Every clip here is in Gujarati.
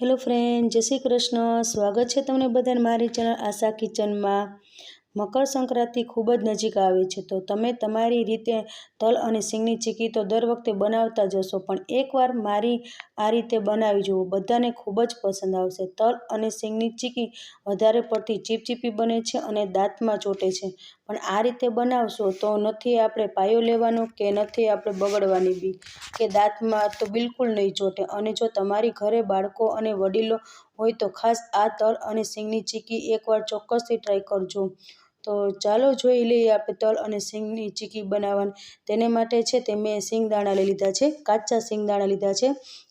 હેલો ફ્રેન્ડ જય શ્રી કૃષ્ણ. સ્વાગત છે તમને બધાને મારી ચેનલ આશા કિચનમાં મકર સંક્રાંતિ ખૂબ જ નજીક આવે છે. તો તમે તમારી રીતે તલ અને સિંગની ચીકી તો દર વખતે બનાવતા જશો પણ એકવાર મારી આ રીતે બનાવી જુઓ. બધાને ખૂબ જ પસંદ આવશે. તલ અને સિંગની ચીકી વધારે પડતી ચીપચીપી બને છે અને દાંતમાં ચોટે છે. પણ આ રીતે બનાવશો તો નથી આપણે પાયો લેવાનો કે નથી આપણે બગડવાની બી? કે દાંતમાં તો બિલકુલ નહીં ચોટે. અને જો તમારી ઘરે બાળકો અને વડીલો હોય તો ખાસ આ તલ અને સિંગની ચીકી એકવાર ચોક્કસથી ટ્રાય કરજો. તો ચાલો જોઈ લઈએ આપણે તલ અને સિંગની ચીકી બનાવવાની. તેને માટે છે તે મેં સિંગદાણા લઈ લીધા છે, કાચા સિંગદાણા લીધા છે.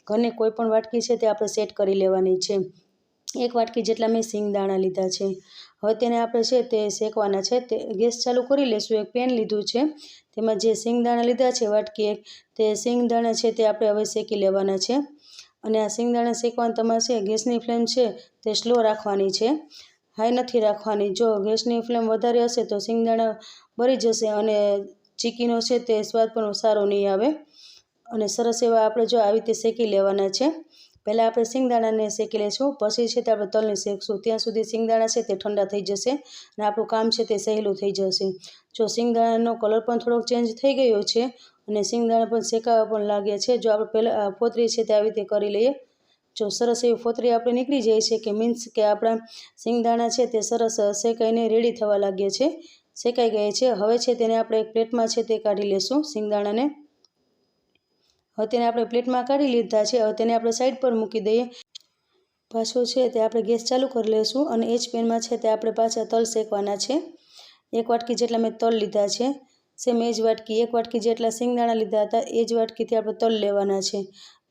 ઘરની કોઈ પણ વાટકી છે તે આપણે સેટ કરી લેવાની છે. એક વાટકી જેટલા મેં સિંગદાણા લીધા છે. હવે તેને આપણે છે તે શેકવાના છે. તે ગેસ ચાલુ કરી લેશું, એક પેન લીધું છે. તેમાં જે સિંગદાણા લીધા છે, વાટકી એક, તે સિંગદાણા છે તે આપણે હવે શેકી લેવાના છે. અને આ સિંગદાણા શેકવાનું તમારે છે, ગેસની ફ્લેમ છે તે સ્લો રાખવાની છે. હાઈ નથી રાખવાની. જો ગેસની ફ્લેમ વધારે હશે તો સિંગદાણા બળી જશે અને ચીકીનો છે તે સ્વાદ પણ સારો નહીં આવે. અને સરસ એવા આપણે જો આવી રીતે શેકી લેવાના છે. પહેલાં આપણે સિંગદાણાને શેકી લઈશું પછી છે તે આપણે તલને શેકશું. ત્યાં સુધી સિંગદાણા છે તે ઠંડા થઈ જશે અને આપણું કામ છે તે સહેલું થઈ જશે. જો સિંગદાણાનો કલર પણ થોડોક ચેન્જ થઈ ગયો છે અને સિંગદાણા પણ શેકાવા પણ લાગ્યા છે, જો આપણે પહેલાં ફોતરી છે તે આવી રીતે કરી લઈએ. જો સરસ એવી ફોતરી આપણે નીકળી જાય છે કે મીન્સ કે આપણા સિંગદાણા છે તે સરસ શેકાઈને રેડી થવા લાગ્યા છે, શેકાઈ ગયા છે. હવે છે તેને આપણે એક પ્લેટમાં છે તે કાઢી લેશું સિંગદાણાને. હવે તેને આપણે પ્લેટમાં કાઢી લીધા છે. હવે તેને આપણે સાઈડ પર મૂકી દઈએ. પાછો છે તે આપણે ગેસ ચાલુ કરી લઈશું અને એ જ પેનમાં છે તે આપણે પાછા તલ શેકવાના છે. એક વાટકી જેટલા મેં તલ લીધા છે. સેમ એ જ વાટકી, એક વાટકી જેટલા સિંગદાણા લીધા હતા, એ જ વાટકીથી આપણે તલ લેવાના છે.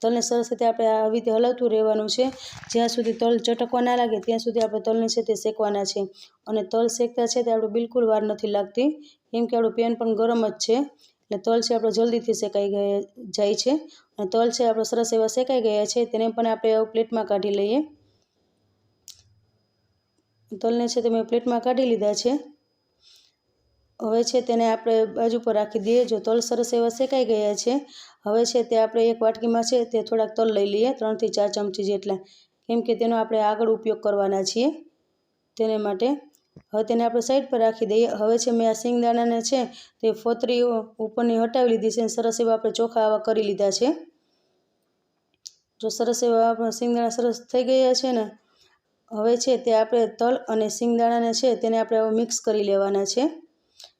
તલને સરસ રીતે આપણે આવી રીતે હલાવતું રહેવાનું છે. જ્યાં સુધી તલ ચટકવા ના લાગે, ત્યાં સુધી આપણે તલને છે તે શેકવાના છે. અને તલ શેકતા છે તે આપણે બિલકુલ વાર નથી લાગતી. કેમ કે આપણું પેન પણ ગરમ જ છે. એટલે તલ છે આપણે જલ્દીથી શેકાઈ ગયા, જાય છે. અને તલ છે આપણે સરસ એવા શેકાઈ ગયા છે, તેને પણ આપણે પ્લેટમાં કાઢી લઈએ. તલને છે તે મેં પ્લેટમાં કાઢી લીધા છે. હવે છે તેને આપણે બાજુ પર રાખી દઈએ. જો તલ સરસ એવા શેકાઈ ગયા છે, હવે છે તે આપણે એક વાટકીમાં છે તે થોડાક તલ લઈ લઈએ ત્રણથી ચાર ચમચી જેટલા. કેમ કે તેનો આપણે આગળ ઉપયોગ કરવાના છીએ. તેને માટે હવે તેને આપણે સાઈડ પર રાખી દઈએ. હવે છે મેં આ સિંગદાણાને છે તે ફોતરી ઉપરની હટાવી લીધી છે સરસ એવા આપણે ચોખા આવા કરી લીધા છે. જો સરસ એવા આપણા સિંગદાણા સરસ થઈ ગયા છે ને, હવે છે તે આપણે તલ અને સિંગદાણાને છે તેને આપણે મિક્સ કરી લેવાના છે.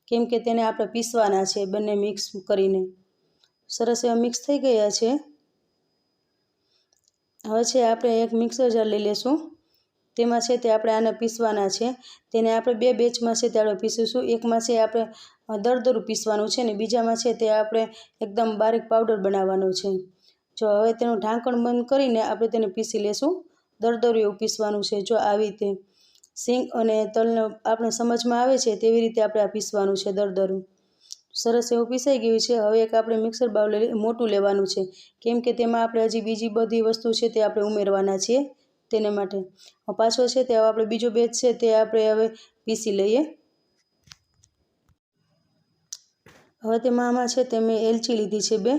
કેમ કે તેને આપણે પીસવાના છે, બંને મિક્સ કરીને. સરસ એવા મિક્સ થઈ ગયા છે. હવે છે આપણે એક મિક્સર જાર લઈ લેશું. તેમાં છે તે આપણે આને પીસવાના છે. તેને આપણે બે બેચમાં છે તે આપણે પીસીશું. એકમાં છે આપણે દરદરું પીસવાનું છે ને બીજામાં છે તે આપણે એકદમ બારીક પાવડર બનાવવાનો છે. જો હવે તેનું ઢાંકણ બંધ કરીને આપણે તેને પીસી લેશું. દરદરું એવું પીસવાનું છે જો આવી રીતે. સિંગ અને તલને આપણે સમજમાં આવે છે તેવી રીતે આપણે આ પીસવાનું છે દરદરું સરસ એવું પીસાઈ ગયું છે. હવે એક આપણે મિક્સર બાઉલ મોટું લેવાનું છે. કેમ કે તેમાં આપણે હજી બીજી બધી વસ્તુ છે તે આપણે ઉમેરવાના છીએ તેને માટે. પાછો છે તે આપણે બીજો બેચ છે તે આપણે હવે પીસી લઈએ. હવે તેમાં આમાં છે તે મેં એલચી લીધી છે બે.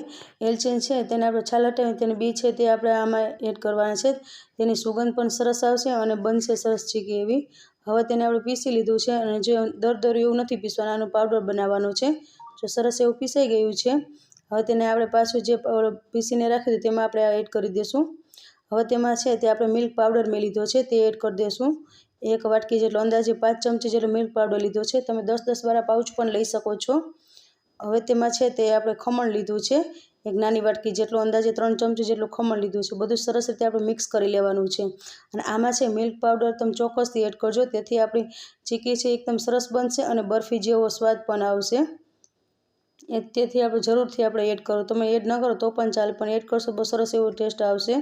એલચી છે તેને આપણે છાલ હટાવી તેને બી છે તે આપણે આમાં એડ કરવાના છે. તેની સુગંધ પણ સરસ આવશે અને બનશે સરસ ચીકી એવી. હવે તેને આપણે પીસી લીધું છે અને જે દરદર એવું નથી પીસવાનું, આનું પાવડર બનાવવાનું છે. જો સરસ એવું પીસાઈ ગયું છે, હવે તેને આપણે પાછું જે પીસીને રાખી દીધું તેમાં આપણે એડ કરી દઈશું હવે તેમાં છે તે આપણે મિલ્ક પાવડર મેં લીધો છે તે એડ કરી દઈશું એક વાટકી જેટલો અંદાજે પાંચ ચમચી જેટલો મિલ્ક પાવડર લીધો છે. તમે દસ દસ વાળા પાઉચ પણ લઈ શકો છો. હવે તેમાં છે તે આપણે ખમણ લીધું છે. એક નાની વાટકી જેટલું અંદાજે ત્રણ ચમચી જેટલું ખમણ લીધું છે. બધું સરસ રીતે આપણે મિક્સ કરી લેવાનું છે. અને આમાં છે મિલ્ક પાવડર તમે ચોક્કસથી એડ કરજો. તેથી આપણી ચીકી છે એકદમ સરસ બનશે અને બરફી જેવો સ્વાદ પણ આવશે. એ તેથી આપણે જરૂરથી આપણે એડ કરો. તમે એડ ન કરો તો પણ ચાલે, પણ એડ કરશો બહુ સરસ એવો ટેસ્ટ આવશે.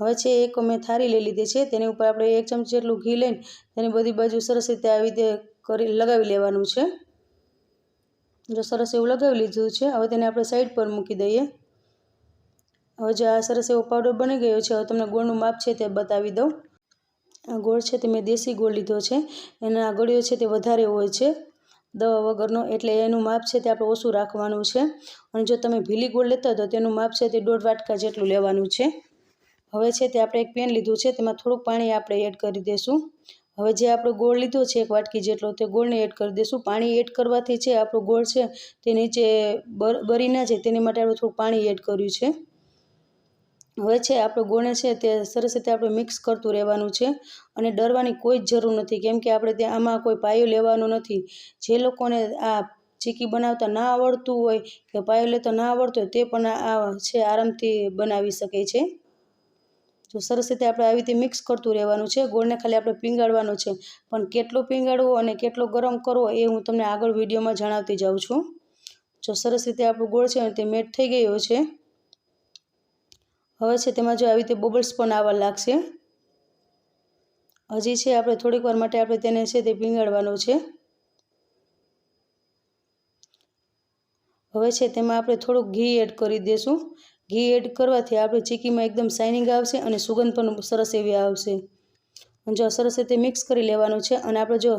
હવે છે એક મેં થાળી લઈ લીધી છે. તેની ઉપર આપણે એક ચમચી જેટલું ઘી લઈને તેની બધી બાજુ સરસ રીતે આવી રીતે કરી લગાવી લેવાનું છે. જો સરસ એવું લગાવી લીધું છે. હવે તેને આપણે સાઈડ પર મૂકી દઈએ. હવે જે આ સરસ એવો પાવડર બની ગયો છે, હવે તમને ગોળનું માપ છે તે બતાવી દઉં. આ ગોળ છે તે મેં દેશી ગોળ લીધો છે. એના ગળ્યો છે તે વધારે હોય છે. દવા વગરનો, એટલે એનું માપ છે તે આપણે ઓછું રાખવાનું છે. અને જો તમે ભીલી ગોળ લેતા તો તેનું માપ છે તે દોઢ વાટકા જેટલું લેવાનું છે. હવે છે તે આપણે એક પેન લીધું છે, તેમાં થોડુંક પાણી આપણે એડ કરી દઈશું હવે જે આપણો ગોળ લીધો છે, એક વાટકી જેટલો, તે ગોળને એડ કરી દઈશું. પાણી એડ કરવાથી છે આપણો ગોળ છે, તે નીચે બરી ના જાય, તેની માટે આપણે થોડું પાણી એડ કર્યું છે. હવે છે, આપણો ગોળને છે, તે સરસ રીતે આપણે મિક્સ કરતું રહેવાનું છે અને ડરવાની કોઈ જ જરૂર નથી. કેમ કે આપણે ત્યાં આમાં કોઈ પાયો લેવાનો નથી. જે લોકોને આ ચીકી બનાવતા ના આવડતું હોય, કે પાયો લેતા ના આવડતું હોય, તે પણ આ છે, આરામથી બનાવી શકે છે. તો સરસ રીતે આપણે આવી રીતે મિક્સ કરતું રહેવાનું છે. ગોળને ખાલી આપણે પીંગાડવાનો છે. પણ કેટલો પીંગાડવો અને કેટલો ગરમ કરવો એ હું તમને આગળ વિડીયોમાં જણાવતી જાઉં છું. જો સરસ રીતે આપણો ગોળ છે તે મેટ થઈ ગયો છે. હવે છે તેમાં જો આવી રીતે બબલ્સ પણ આવવા લાગશે. હજી છે આપણે થોડીક વાર માટે આપણે તેને છે તે પીંગાડવાનો છે. હવે છે તેમાં આપણે થોડુંક ઘી એડ કરી દઈશું ઘી એડ કરવાથી આપણે ચીકીમાં એકદમ શાઇનિંગ આવશે અને સુગંધ પણ સરસ એવી આવશે. જો સરસ રીતે મિક્સ કરી લેવાનું છે અને આપણે જો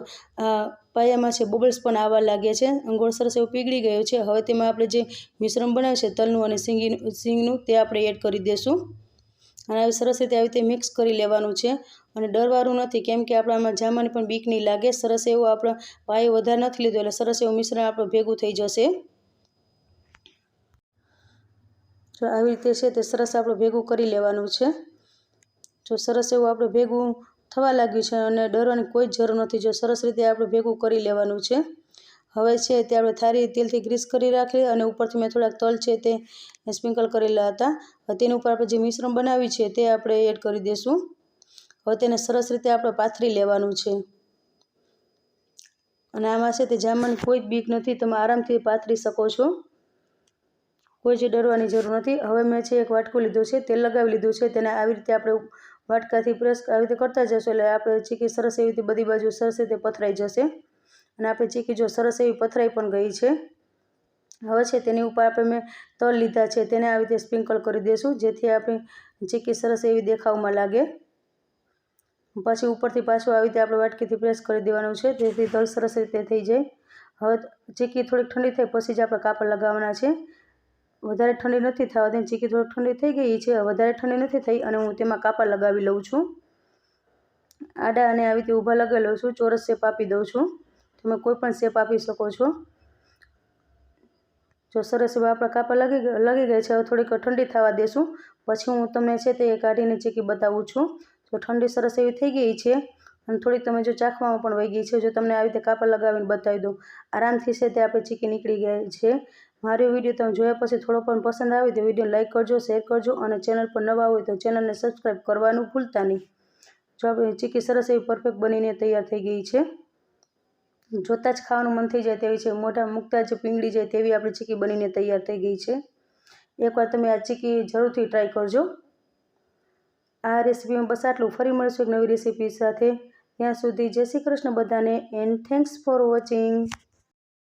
પાયામાં છે બબલ્સ પણ આવવા લાગ્યા છે. અંગોળ સરસ એવું પીગળી ગયો છે. હવે તેમાં આપણે જે મિશ્રણ બનાવ્યું છે, તલનું અને સિંગીનું, સિંગનું, તે આપણે એડ કરી દઈશું અને હવે સરસ રીતે આવી રીતે મિક્સ કરી લેવાનું છે. અને ડરવાનું નથી, કેમ કે આપણામાં જામાની પણ બીક નહીં લાગે. સરસ એવો આપણા પાયો વધારે નથી લીધો એટલે સરસ એવું મિશ્રણ આપણું ભેગું થઈ જશે. જો આવી રીતે છે તે સરસ આપણે ભેગું કરી લેવાનું છે. જો સરસ એવું આપણે ભેગું થવા લાગ્યું છે અને ડરવાની કોઈ જ જરૂર નથી, જો સરસ રીતે આપણે ભેગું કરી લેવાનું છે. હવે છે તે આપણે થાળી તેલથી ગ્રીસ કરી રાખી અને ઉપરથી મેં થોડાક તલ છે તે સ્પ્રિંકલ કરેલા હતા. તેની ઉપર આપણે જે મિશ્રણ બનાવ્યું છે તે આપણે એડ કરી દઈશું હવે તેને સરસ રીતે આપણે પાથરી લેવાનું છે. અને આમાં છે તે જામવાની કોઈ જ બીક નથી, તમે આરામથી પાથરી શકો છો. કોઈ જે ડરવાની જરૂર નથી. હવે મેં છે એક વાટકું લીધું છે, તેલ લગાવી લીધું છે, તેને આવી રીતે આપણે વાટકાથી પ્રેસ આવી રીતે કરતા જશું એટલે આપણે ચીકી સરસ એવી રીતે બધી બાજુ સરસ રીતે પથરાઈ જશે. અને આપણે ચીકી જો સરસ એવી પથરાઈ પણ ગઈ છે, હવે છે તેની ઉપર આપણે મેં તલ લીધા છે, તેને આવી રીતે સ્પ્રિંકલ કરી દઈશું જેથી આપણી ચીકી સરસ એવી દેખાવમાં લાગે. પછી ઉપરથી પાછું આવી રીતે આપણે વાટકીથી પ્રેસ કરી દેવાનું છે, જેથી તલ સરસ રીતે થઈ જાય. હવે ચીકી થોડીક ઠંડી થાય, પછી જ આપણે કાપડ લગાવવાના છે. વધારે ઠંડી નથી થવા ચીકી થોડી ઠંડી થઈ ગઈ છે વધારે ઠંડી નથી થઈ અને હું તેમાં કાપા લગાવી લઉં છું. આડા અને આવી રીતે ઊભા લગાવી લઉં છું, ચોરસ શેપ આપી દઉં છું. તમે કોઈ પણ શેપ આપી શકો છો. જો સરસ એવા આપણા કાપા લગી લગી ગયા છે, હવે થોડીક ઠંડી થવા દેશું. પછી હું તમને છે તે કાઢીને ચીકી બતાવું છું. જો ઠંડી સરસ એવી થઈ ગઈ છે અને થોડીક તમે જો ચાખવામાં પણ વહી ગઈ છે, જો તમને આવી રીતે કાપા લગાવીને બતાવી દઉં. આરામથી છે તે આપણે ચીકી નીકળી ગઈ છે. મારો વીડિયો તમે જોયા પછી થોડો પણ પસંદ આવે તો વીડિયો લાઇક કરજો શેર કરજો અને ચેનલ પર નવા હોય તો ચેનલને સબસ્ક્રાઈબ કરવાનું ભૂલતા નહીં. જો આપણે ચીકી સરસ એવી પરફેક્ટ બનીને તૈયાર થઈ ગઈ છે. જોતાં જ ખાવાનું મન થઈ જાય તેવી છે મોઢા મૂકતા જ પીંગળી જાય તેવી આપણી ચીકી બનીને તૈયાર થઈ ગઈ છે. એકવાર તમે આ ચીકી જરૂરથી ટ્રાય કરજો. આ રેસીપીમાં બસ આટલું. ફરી મળશું એક નવી રેસીપી સાથે. ત્યાં સુધી જય શ્રી કૃષ્ણ બધાને એન્ડ થેન્ક્સ ફોર વોચિંગ